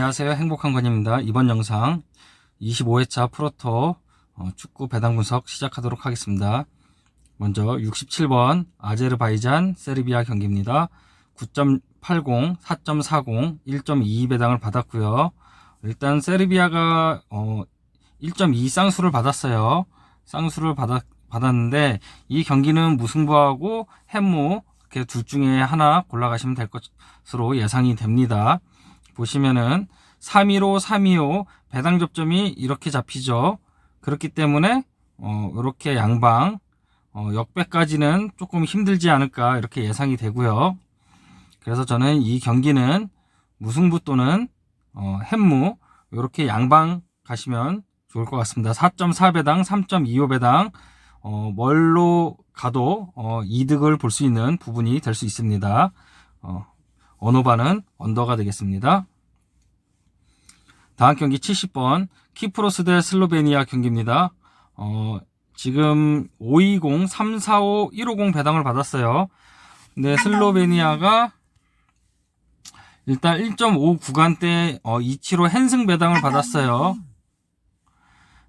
안녕하세요. 행복한 건입니다. 이번 영상 25회차 프로토 어, 축구 배당 분석 시작하도록 하겠습니다. 먼저 67번 아제르바이잔 세르비아 경기입니다. 9.80, 4.40, 1.22 배당을 받았고요. 일단 세르비아가 어, 1.2 쌍수를 받았어요. 쌍수를 받았, 받았는데 이 경기는 무승부하고 햄무 이렇게 둘 중에 하나 골라가시면 될 것으로 예상이 됩니다. 보시면은 315, 325 배당 접점이 이렇게 잡히죠. 그렇기 때문에 어, 이렇게 양방 어, 역배까지는 조금 힘들지 않을까 이렇게 예상이 되고요. 그래서 저는 이 경기는 무승부 또는 어, 햄무 이렇게 양방 가시면 좋을 것 같습니다. 4.4배당, 3.25배당 어, 뭘로 가도 어, 이득을 볼 수 있는 부분이 될 수 있습니다. 어, 언어반은 언더가 되겠습니다. 다음 경기 70번 키프로스 대 슬로베니아 경기입니다. 어, 지금 520, 345, 150 배당을 받았어요. 근데 슬로베니아가 일단 1.5 구간대 어, 2치로 헨승 배당을 받았어요.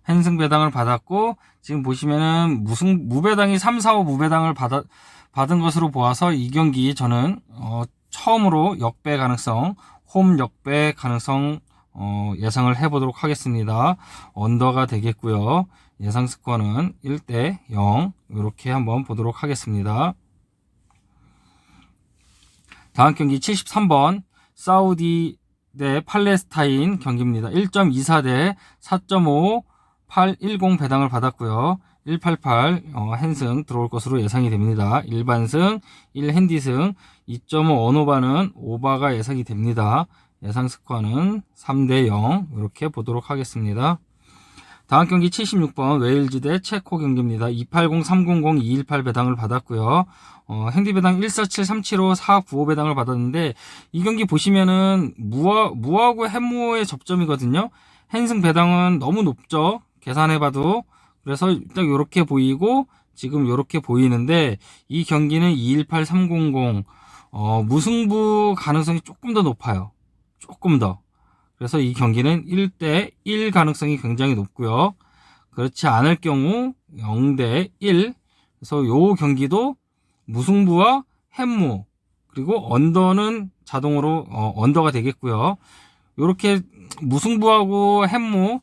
헨승 배당을 받았고 지금 보시면은 무승 무배당이 3, 4, 5 무배당을 받아, 받은 것으로 보아서 이 경기 저는 어, 처음으로 역배 가능성, 홈 역배 가능성 어, 예상을 해보도록 하겠습니다. 언더가 되겠고요. 예상 스코어는 1대 0 이렇게 한번 보도록 하겠습니다. 다음 경기 73번 사우디 대 팔레스타인 경기입니다. 1.24 대 4.5 810 배당을 받았고요. 188 어, 핸승 들어올 것으로 예상이 됩니다. 일반승, 1핸디승, 2.5 언오바는 오바가 예상이 됩니다. 예상 스코어는 3대 0 이렇게 보도록 하겠습니다. 다음 경기 76번 웨일즈 대 체코 경기입니다. 280, 300, 218 배당을 받았고요. 어, 핸디 배당 147, 375, 495 배당을 받았는데 이 경기 보시면은 무아, 무하고 햄무의 접점이거든요. 핸승 배당은 너무 높죠. 계산해봐도 그래서 딱 이렇게 보이고 지금 이렇게 보이는데 이 경기는 218, 300 어, 무승부 가능성이 조금 더 높아요. 조금 더. 그래서 이 경기는 1대 1 가능성이 굉장히 높고요. 그렇지 않을 경우 0대 1. 그래서 요 경기도 무승부와 햄무 그리고 언더는 자동으로 어, 언더가 되겠고요. 이렇게 무승부하고 햄무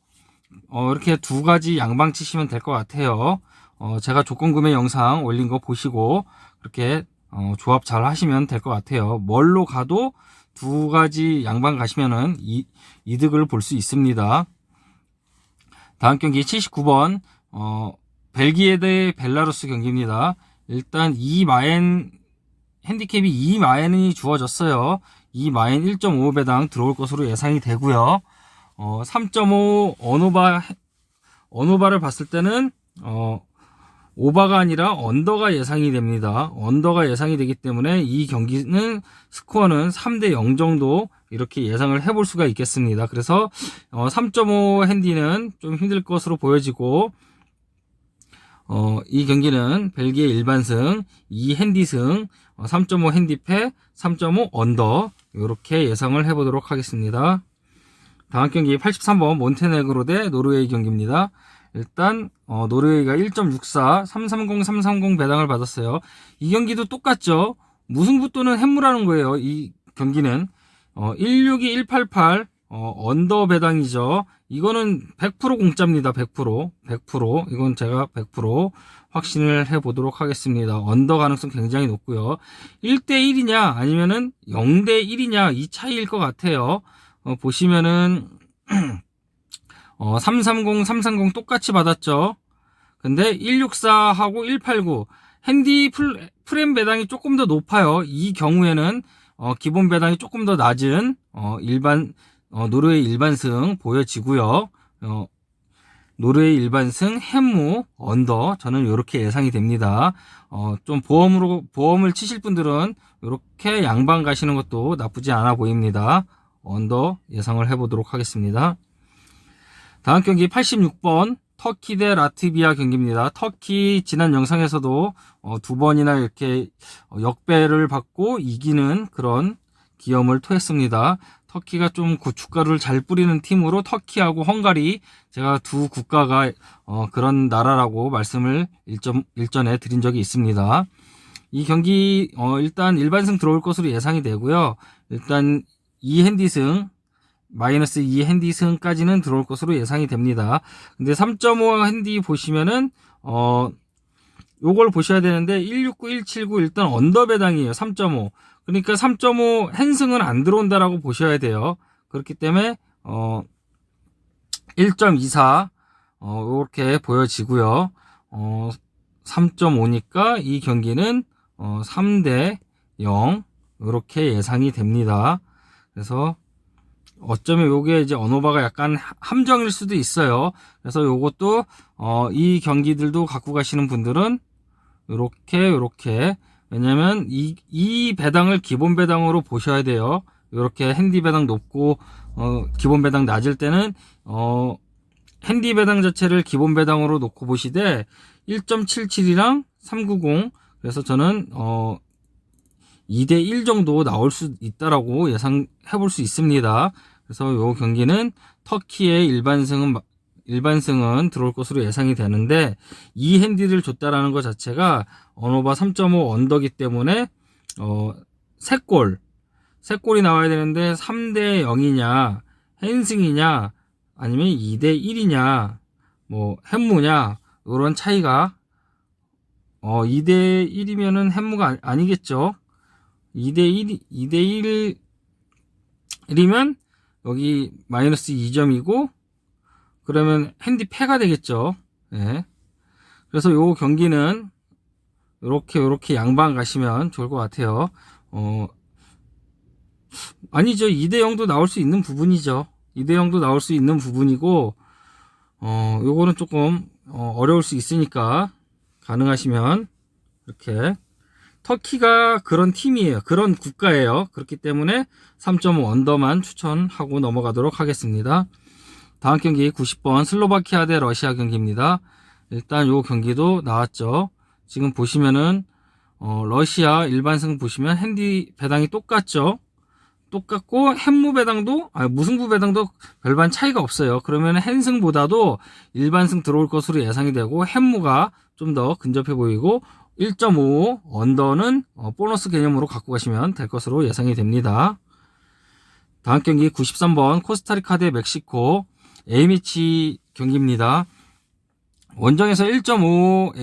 어, 이렇게 두 가지 양방 치시면 될 것 같아요. 어, 제가 조건 구매 영상 올린 거 보시고 그렇게 어, 조합 잘 하시면 될 것 같아요. 뭘로 가도 두 가지 양방 가시면은 이, 이득을 볼 수 있습니다. 다음 경기 79번 어, 벨기에 대 벨라루스 경기입니다. 일단 이 마엔 핸디캡이 이 마엔이 주어졌어요. 이 마엔 1.5배당 들어올 것으로 예상이 되고요. 어, 3.5 언오바 언오바를 봤을 때는 어, 오바가 아니라 언더가 예상이 됩니다. 언더가 예상이 되기 때문에 이 경기는 스코어는 3대 0 정도 이렇게 예상을 해볼 수가 있겠습니다. 그래서 어, 3.5 핸디는 좀 힘들 것으로 보여지고 어, 이 경기는 벨기에 일반승, 2 핸디승, 어, 3.5 핸디패, 3.5 언더 이렇게 예상을 해보도록 하겠습니다. 다음 경기 83번 몬테네그로 대 노르웨이 경기입니다. 일단 어, 노르웨이가 1.64, 330, 330 배당을 받았어요. 이 경기도 똑같죠. 무승부 또는 햄무라는 거예요. 이 경기는 어, 162, 188 어, 언더 배당이죠. 이거는 100% 공짜입니다. 100%. 100%. 이건 제가 100% 확신을 해 보도록 하겠습니다. 언더 가능성 굉장히 높고요. 1대 1이냐 아니면은 0대 1이냐 이 차이일 것 같아요. 어, 보시면은 어, 330, 330 똑같이 받았죠. 근데 164하고 189 핸디 풀, 프렘 배당이 조금 더 높아요. 이 경우에는 어, 기본 배당이 조금 더 낮은 어, 일반 어, 노르웨이 일반승 보여지고요. 어, 노르웨이 일반승 햄무 언더 저는 이렇게 예상이 됩니다. 어, 좀 보험으로 보험을 치실 분들은 이렇게 양방 가시는 것도 나쁘지 않아 보입니다. 언더 예상을 해보도록 하겠습니다. 다음 경기 86번 터키 대 라트비아 경기입니다. 터키 지난 영상에서도 어, 두 번이나 이렇게 어, 역배를 받고 이기는 그런 기염을 토했습니다. 터키가 좀 고춧가루를 잘 뿌리는 팀으로 터키하고 헝가리 제가 두 국가가 어, 그런 나라라고 말씀을 일점, 일전에 드린 적이 있습니다. 이 경기 어, 일단 일반승 들어올 것으로 예상이 되고요. 일단 2핸디승 마이너스 2핸디승까지는 들어올 것으로 예상이 됩니다. 근데 3.5 핸디 보시면은 어 요걸 보셔야 되는데 169, 179 일단 언더 배당이에요. 3.5. 그러니까 3.5 핸승은 안 들어온다라고 보셔야 돼요. 그렇기 때문에 어 1.24어 요렇게 보여지고요. 어 3.5니까 이 경기는 어 3대 0 이렇게 예상이 됩니다. 그래서 어쩌면 요게 이제 언어바가 약간 함정일 수도 있어요. 그래서 요것도 어, 이 경기들도 갖고 가시는 분들은 요렇게 요렇게 왜냐면 이, 이 배당을 기본 배당으로 보셔야 돼요. 요렇게 핸디 배당 높고 어, 기본 배당 낮을 때는 어, 핸디 배당 자체를 기본 배당으로 놓고 보시되 1.77이랑 390 그래서 저는 어 2대 1 정도 나올 수 있다라고 예상해 볼 수 있습니다. 그래서 요 경기는 터키의 일반승은 일반승은 들어올 것으로 예상이 되는데 이 핸디를 줬다라는 것 자체가 언어바 3.5 언더기 때문에 어 3골 3골이 나와야 되는데 3대 0이냐 핸승이냐 아니면 2대 1이냐 뭐 햄무냐 이런 차이가 어 2대 1이면은 햄무가 아- 아니겠죠. 2대 1 2대 1이면 여기 마이너스 2점이고 그러면 핸디 패가 되겠죠. 예. 그래서 요 경기는 요렇게 요렇게 양방 가시면 좋을 것 같아요. 어 아니죠. 2대 0도 나올 수 있는 부분이죠. 2대 0도 나올 수 있는 부분이고 어 요거는 조금 어, 어려울 수 있으니까 가능하시면 이렇게 터키가 그런 팀이에요. 그런 국가예요. 그렇기 때문에 3.5 언더만 추천하고 넘어가도록 하겠습니다. 다음 경기 90번 슬로바키아 대 러시아 경기입니다. 일단 요 경기도 나왔죠. 지금 보시면은 어, 러시아 일반승 보시면 핸디 배당이 똑같죠. 똑같고 햄무 배당도 아 무승부 배당도 별반 차이가 없어요. 그러면 핸승보다도 일반승 들어올 것으로 예상이 되고 햄무가 좀 더 근접해 보이고 1.5 언더는 어, 보너스 개념으로 갖고 가시면 될 것으로 예상이 됩니다. 다음 경기 93번 코스타리카 대 멕시코 A매치 경기입니다. 원정에서 1.5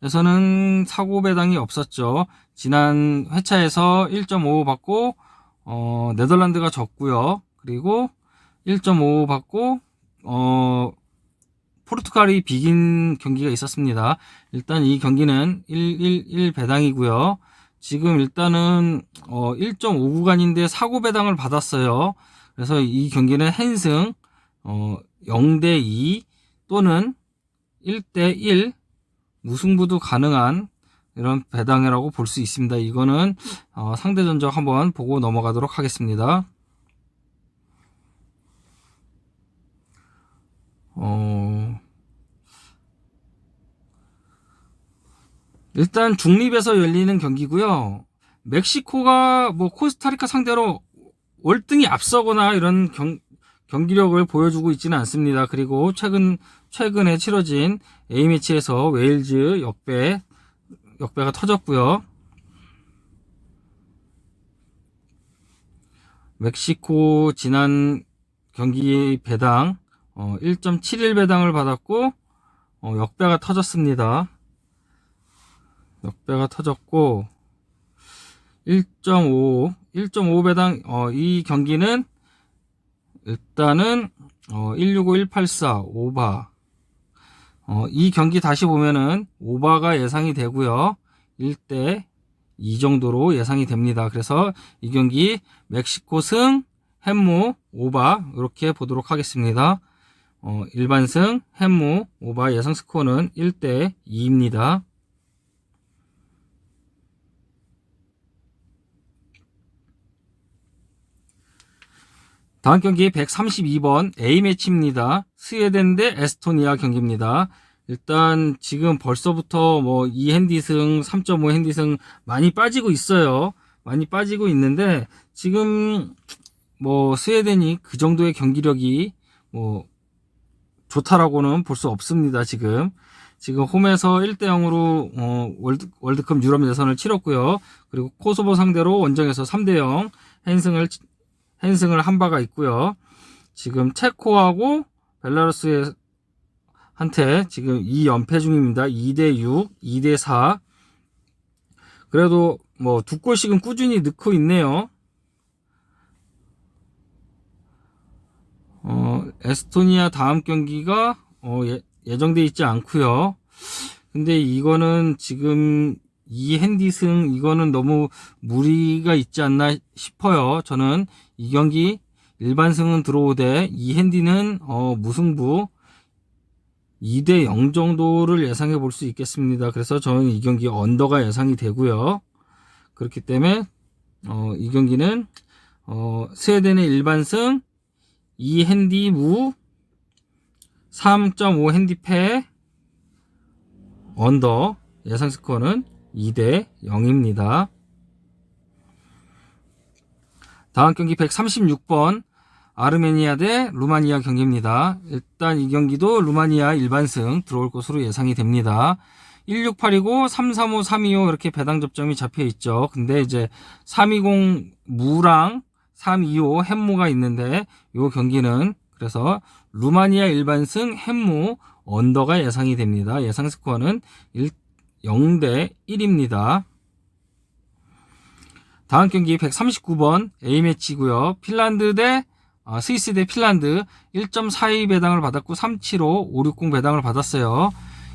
A매치에서는 사고 배당이 없었죠. 지난 회차에서 1.5 받고 어, 네덜란드가 졌고요. 그리고 1.5 받고 어, 포르투갈이 비긴 경기가 있었습니다. 일단 이 경기는 111 배당이고요. 지금 일단은 어 1.5 구간인데 사고 배당을 받았어요. 그래서 이 경기는 핸승 어 0대 2 또는 1대 1 무승부도 가능한 이런 배당이라고 볼 수 있습니다. 이거는 어 상대 전적 한번 보고 넘어가도록 하겠습니다. 어 일단 중립에서 열리는 경기고요. 멕시코가 뭐 코스타리카 상대로 월등히 앞서거나 이런 경, 경기력을 보여주고 있지는 않습니다. 그리고 최근 최근에 치러진 A 매치에서 웨일즈 역배 역배가 터졌고요. 멕시코 지난 경기 배당 어, 1.71 배당을 받았고 어, 역배가 터졌습니다. 역배가 터졌고 1.5 1.5 배당 어, 이 경기는 일단은 어, 165 184 오바. 어, 이 경기 다시 보면은 오바가 예상이 되고요. 1대 2 정도로 예상이 됩니다. 그래서 이 경기 멕시코 승 햄무 오바 이렇게 보도록 하겠습니다. 어, 일반승 햄무 오바 예상 스코어는 1대 2입니다 다음 경기 132번 A매치입니다. 스웨덴 대 에스토니아 경기입니다. 일단 지금 벌써부터 뭐 2핸디승, 3.5핸디승 많이 빠지고 있어요. 많이 빠지고 있는데 지금 뭐 스웨덴이 그 정도의 경기력이 뭐 좋다라고는 볼 수 없습니다. 지금 지금 홈에서 1대 0으로 어, 월드, 월드컵 유럽 예선을 치렀고요. 그리고 코소보 상대로 원정에서 3대 0 핸승을 핸승을 한 바가 있고요. 지금 체코하고 벨라루스의 한테 지금 2연패 중입니다. 2대 6, 2대 4. 그래도 뭐 두 골씩은 꾸준히 넣고 있네요. 어, 에스토니아 다음 경기가 어, 예, 예정돼 있지 않고요. 근데 이거는 지금 이 핸디승 이거는 너무 무리가 있지 않나 싶어요. 저는 이 경기 일반승은 들어오되 이 핸디는 어, 무승부 2대 0 정도를 예상해 볼 수 있겠습니다. 그래서 저는 이 경기 언더가 예상이 되고요. 그렇기 때문에 어, 이 경기는 어, 스웨덴의 일반승 2 핸디 무 3.5 핸디패 언더 예상 스코어는 2대 0입니다. 다음 경기 136번 아르메니아 대 루마니아 경기입니다. 일단 이 경기도 루마니아 일반승 들어올 것으로 예상이 됩니다. 1685, 335, 325 이렇게 배당 접점이 잡혀 있죠. 근데 이제 320 무랑 325 햄무가 있는데 이 경기는 그래서 루마니아 일반승 햄무 언더가 예상이 됩니다. 예상 스코어는 1, 0대 1입니다. 다음 경기 139번 A매치고요. 핀란드 대 아, 스위스 대 핀란드 1.42 배당을 받았고 375, 560 배당을 받았어요.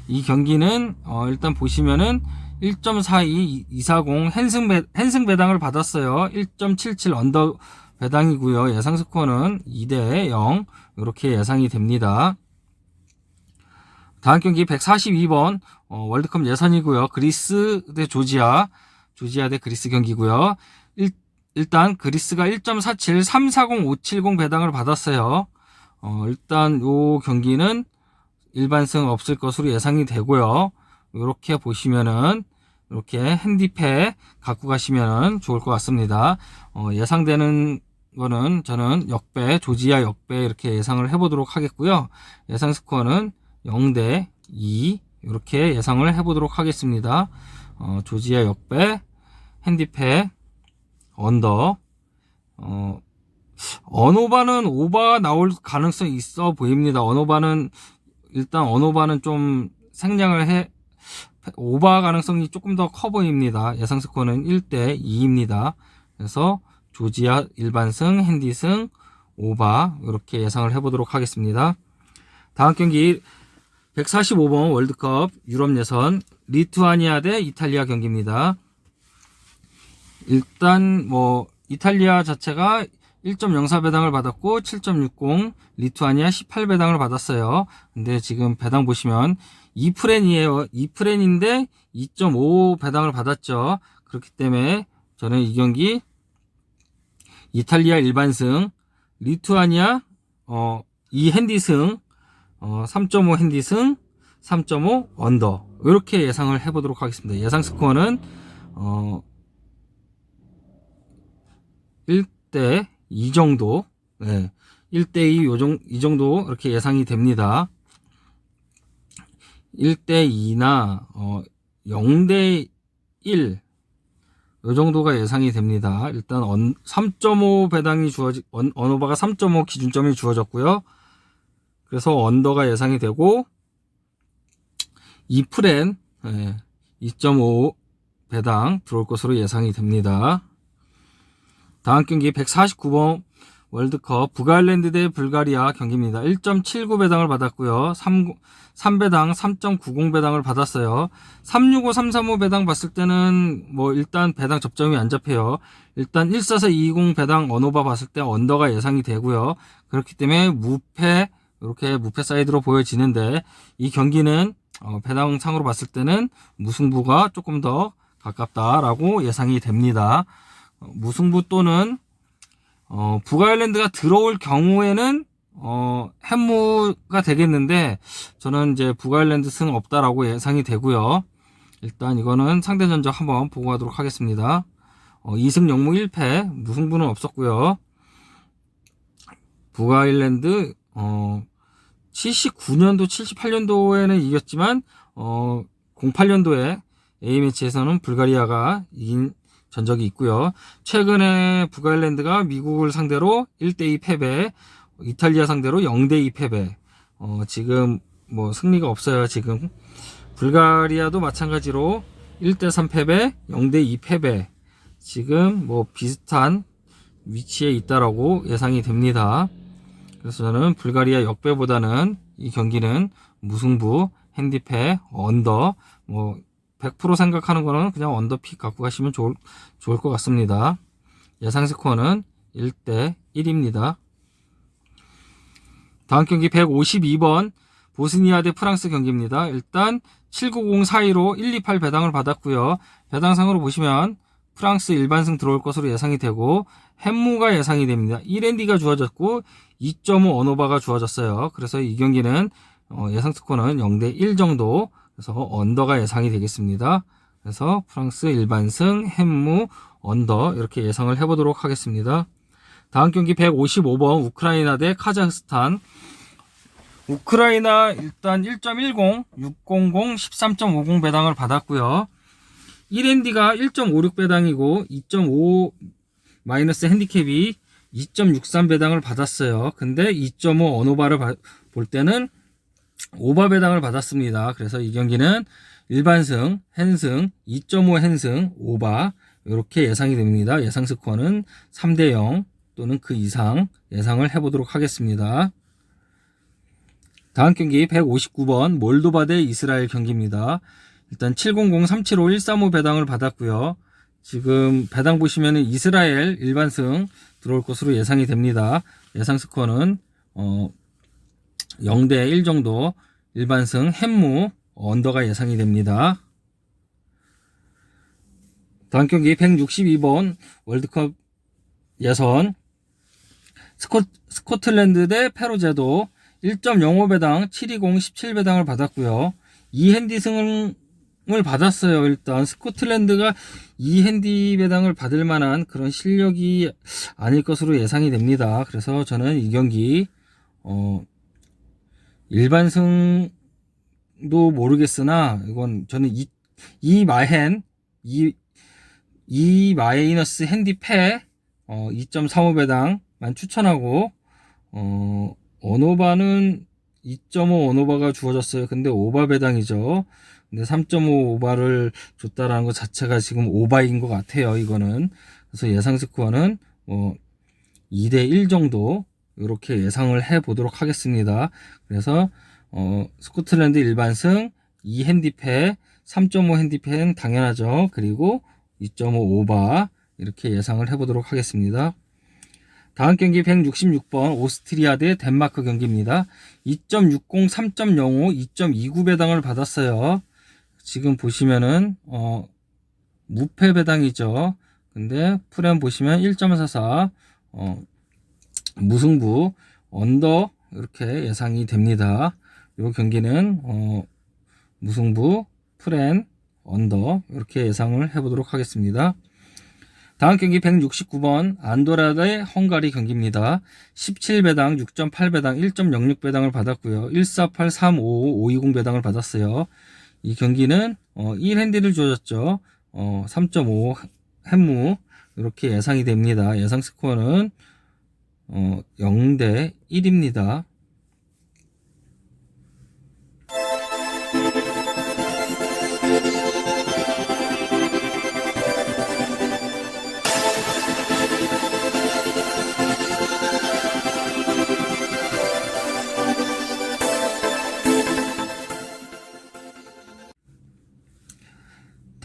이 경기는 어, 일단 보시면은 1.42, 240 헨승, 배, 헨승 배당을 받았어요. 1.77 언더 배당이고요. 예상 스코어는 2대 0 이렇게 예상이 됩니다. 다음 경기 142번 어, 월드컵 예선이고요. 그리스 대 조지아, 조지아 대 그리스 경기고요. 일, 일단 그리스가 1.47, 340, 570 배당을 받았어요. 어, 일단 요 경기는 일반승 없을 것으로 예상이 되고요. 이렇게 보시면은 이렇게 핸디패 갖고 가시면 좋을 것 같습니다. 어, 예상되는 거는 저는 역배, 조지아 역배 이렇게 예상을 해보도록 하겠고요. 예상 스코어는 0대 2 이렇게 예상을 해보도록 하겠습니다. 어, 조지아 역배, 핸디패, 언더, 어, 언오바는 오바 나올 가능성이 있어 보입니다. 언오바는 일단 언오바는 좀 생략을 해 오바 가능성이 조금 더 커 보입니다. 예상 스코어는 1대 2입니다. 그래서 조지아 일반승, 핸디승, 오바 이렇게 예상을 해보도록 하겠습니다. 다음 경기 145번 월드컵 유럽 예선 리투아니아 대 이탈리아 경기입니다. 일단 뭐 이탈리아 자체가 1.04 배당을 받았고 7.60 리투아니아 18 배당을 받았어요. 근데 지금 배당 보시면 2프렌이에요. 2프렌인데 2.5 배당을 받았죠. 그렇기 때문에 저는 이 경기 이탈리아 일반승 리투아니아 어, 2 핸디승 어, 3.5 핸디승 3.5 언더 이렇게 예상을 해보도록 하겠습니다. 예상 스코어는 어, 1대 2 정도, 네, 1대 2 요정, 이 정도 이렇게 예상이 됩니다. 1대 2나 어, 0대 1, 요 정도가 예상이 됩니다. 일단 3.5 배당이 주어지, 언, 언어바가 3.5 기준점이 주어졌고요. 그래서 언더가 예상이 되고 2프렌 네, 2.5 배당 들어올 것으로 예상이 됩니다. 다음 경기 149번 월드컵 북아일랜드 대 불가리아 경기입니다. 1.79 배당을 받았고요. 3, 3배당 3.90 배당을 받았어요. 365, 335 배당 봤을 때는 뭐 일단 배당 접점이 안 잡혀요. 일단 144, 220 배당 언오바 봤을 때 언더가 예상이 되고요. 그렇기 때문에 무패 이렇게 무패 사이드로 보여지는데 이 경기는 어, 배당상으로 봤을 때는 무승부가 조금 더 가깝다라고 예상이 됩니다. 어, 무승부 또는 어, 북아일랜드가 들어올 경우에는 어, 햄무가 되겠는데 저는 이제 북아일랜드 승 없다라고 예상이 되고요. 일단 이거는 상대 전적 한번 보고 가도록 하겠습니다. 어, 2승 0무 1패 무승부는 없었고요. 북아일랜드 어 79년도 78년도에는 이겼지만 어 08년도에 A매치에서는 불가리아가 이긴 전적이 있고요. 최근에 북아일랜드가 미국을 상대로 1대2 패배, 이탈리아 상대로 0대2 패배. 어, 지금 뭐 승리가 없어요. 지금 불가리아도 마찬가지로 1대3 패배, 0대2 패배. 지금 뭐 비슷한 위치에 있다라고 예상이 됩니다. 그래서 저는 불가리아 역배보다는 이 경기는 무승부, 핸디패, 언더, 뭐, 100% 생각하는 거는 그냥 언더픽 갖고 가시면 좋을, 좋을 것 같습니다. 예상 스코어는 1대 1입니다. 다음 경기 152번 보스니아 대 프랑스 경기입니다. 일단 79042로 128 배당을 받았고요. 배당상으로 보시면 프랑스 일반승 들어올 것으로 예상이 되고 햄무가 예상이 됩니다. 1앤디가 주어졌고 2.5 언오바가 주어졌어요. 그래서 이 경기는 어, 예상 스코어는 0대 1 정도 그래서 언더가 예상이 되겠습니다. 그래서 프랑스 일반승 햄무 언더 이렇게 예상을 해보도록 하겠습니다. 다음 경기 155번 우크라이나 대 카자흐스탄 우크라이나 일단 1.10, 600, 13.50 배당을 받았고요. 1핸디가 1.56 배당이고 2.5 마이너스 핸디캡이 2.63 배당을 받았어요. 근데 2.5 언오바를 바- 볼 때는 오바 배당을 받았습니다. 그래서 이 경기는 일반승, 핸승, 2.5 핸승, 오바 이렇게 예상이 됩니다. 예상 스코어는 3대 0 또는 그 이상 예상을 해보도록 하겠습니다. 다음 경기 159번 몰도바 대 이스라엘 경기입니다. 일단 700-375-135 배당을 받았고요. 지금 배당 보시면은 이스라엘 일반승 들어올 것으로 예상이 됩니다. 예상 스코어는 어 0대 1 정도 일반승 햄무 언더가 예상이 됩니다. 다음 경기 162번 월드컵 예선 스코, 스코틀랜드 대 페루제도 1.05배당 720 17배당을 받았고요. 2핸디 승 을 받았어요. 일단 스코틀랜드가 2핸디 배당을 받을 만한 그런 실력이 아닐 것으로 예상이 됩니다. 그래서 저는 이 경기 어 일반승도 모르겠으나 이건 저는 이, 이 마헨 이, 이 마이너스 핸디 패 어, 2.35 배당만 추천하고 어, 언오바는 2.5 언오바가 주어졌어요. 근데 오바 배당이죠. 근데 3.5 오바를 줬다라는 것 자체가 지금 오바인 것 같아요. 이거는 그래서 예상 스코어는 뭐 2대 1 정도 이렇게 예상을 해 보도록 하겠습니다. 그래서 어, 스코틀랜드 일반승 2 핸디패 3.5 핸디패는 당연하죠. 그리고 2.5 오바 이렇게 예상을 해 보도록 하겠습니다. 다음 경기 166번 오스트리아 대 덴마크 경기입니다. 2.60, 3.05, 2.29 배당을 받았어요. 지금 보시면은 어 무패 배당이죠. 근데 프렘 보시면 1.44 어 무승부 언더 이렇게 예상이 됩니다. 이 경기는 어 무승부 프렌 언더 이렇게 예상을 해보도록 하겠습니다. 다음 경기 169번 안도라 대 헝가리 경기입니다. 17배당, 6.8배당, 1.06배당을 받았고요. 148, 355, 520 배당을 받았어요. 이 경기는 어, 1핸디를 주어졌죠. 어, 3.5 햄무 이렇게 예상이 됩니다. 예상 스코어는 어, 0대 1입니다.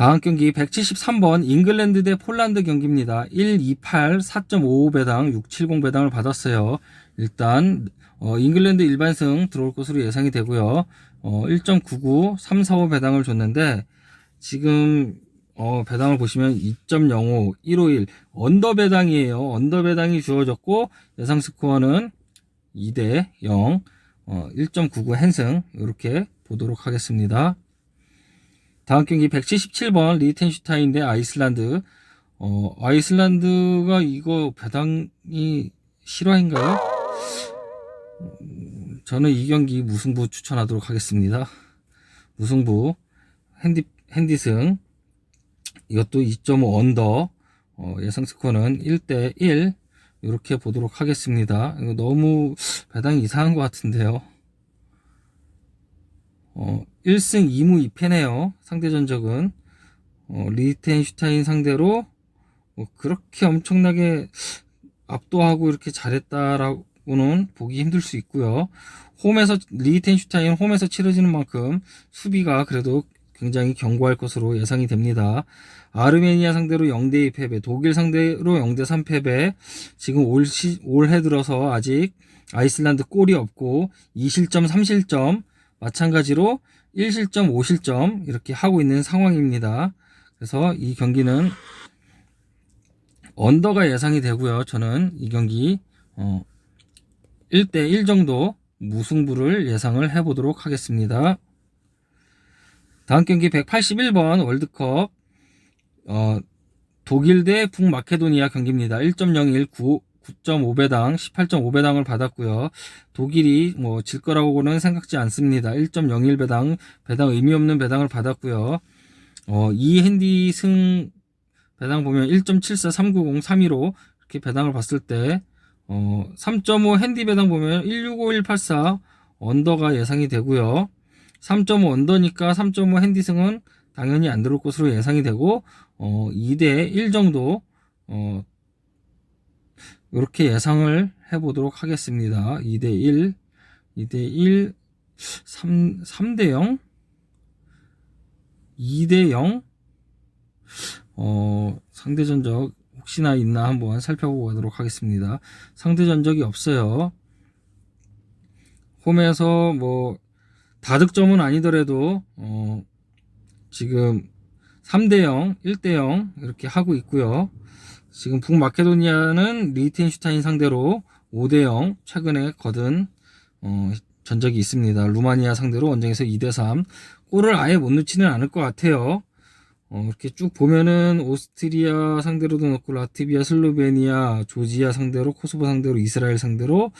다음 경기 173번 잉글랜드 대 폴란드 경기입니다. 128 4.55 배당 670 배당을 받았어요. 일단 어, 잉글랜드 일반승 들어올 것으로 예상이 되고요. 어, 1.99 345 배당을 줬는데 지금 어, 배당을 보시면 2.05 151 언더 배당이에요. 언더 배당이 주어졌고 예상 스코어는 2대 0 어, 1.99 핸승 이렇게 보도록 하겠습니다. 다음 경기 177번 리텐슈타인 대 아이슬란드 어, 아이슬란드가 이거 배당이 실화인가요? 음, 저는 이 경기 무승부 추천하도록 하겠습니다. 무승부 핸디 핸디승 이것도 2.5 언더 어, 예상 스코어는 1대 1 이렇게 보도록 하겠습니다. 이거 너무 배당이 이상한 것 같은데요. 어, 1승 2무 2패네요. 상대 전적은 어, 리텐슈타인 상대로 뭐 그렇게 엄청나게 압도하고 이렇게 잘했다라고는 보기 힘들 수 있고요. 홈에서 리텐슈타인 홈에서 치러지는 만큼 수비가 그래도 굉장히 견고할 것으로 예상이 됩니다. 아르메니아 상대로 0대2 패배, 독일 상대로 0대3 패배, 지금 올 시, 올해 들어서 아직 아이슬란드 골이 없고 2실점, 3실점, 마찬가지로 1실점, 5실점 이렇게 하고 있는 상황입니다. 그래서 이 경기는 언더가 예상이 되고요. 저는 이 경기 어 1대 1 정도 무승부를 예상을 해 보도록 하겠습니다. 다음 경기 181번 월드컵 어 독일 대 북마케도니아 경기입니다. 1.01 9.5배당 18.5배당을 받았고요. 독일이 뭐 질 거라고는 생각지 않습니다. 1.01배당 배당 의미 없는 배당을 받았고요. 어, 이 핸디 승 배당 보면 1.74, 390, 315 이렇게 배당을 봤을 때 어, 3.5 핸디 배당 보면 165, 184 언더가 예상이 되고요. 3.5 언더니까 3.5 핸디 승은 당연히 안 들어올 것으로 예상이 되고 어, 2대 1 정도 어, 이렇게 예상을 해보도록 하겠습니다. 2대 1, 2대 1, 3, 3대 0, 2대 0, 어, 상대 전적 혹시나 있나 한번 살펴보도록 하겠습니다. 상대 전적이 없어요. 홈에서 뭐 다득점은 아니더라도 어, 지금 3대 0, 1대 0 이렇게 하고 있고요. 지금 북마케도니아는 리텐슈타인 상대로 5대 0 최근에 거둔 어, 전적이 있습니다. 루마니아 상대로 원정에서 2대 3 골을 아예 못 넣지는 않을 것 같아요. 어, 이렇게 쭉 보면은 오스트리아 상대로도 넣고 라트비아, 슬로베니아, 조지아 상대로 코소보 상대로 이스라엘 상대로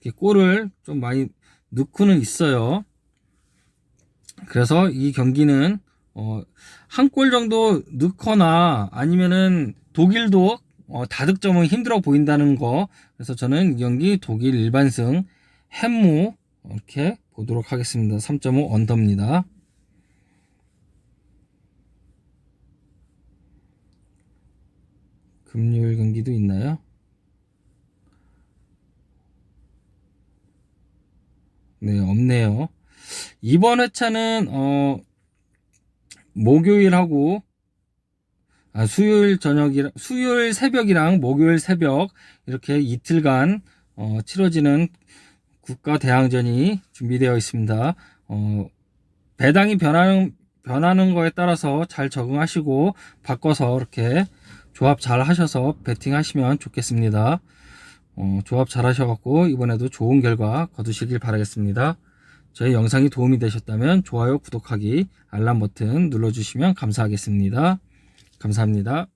이렇게 골을 좀 많이 넣고는 있어요. 그래서 이 경기는 어, 한 골 정도 넣거나 아니면은 독일도 어, 다득점은 힘들어 보인다는 거. 그래서 저는 이 경기 독일 일반승 햄무 이렇게 보도록 하겠습니다. 3.5 언더입니다. 금요일 경기도 있나요? 네, 없네요. 이번 회차는 어 목요일하고 아, 수요일 저녁이랑 수요일 새벽이랑 목요일 새벽 이렇게 이틀간 어, 치러지는 국가 대항전이 준비되어 있습니다. 어, 배당이 변하는 변하는 거에 따라서 잘 적응하시고 바꿔서 이렇게 조합 잘 하셔서 베팅 하시면 좋겠습니다. 어, 조합 잘 하셔갖고 이번에도 좋은 결과 거두시길 바라겠습니다. 저희 영상이 도움이 되셨다면 좋아요, 구독하기, 알람 버튼 눌러주시면 감사하겠습니다. 감사합니다.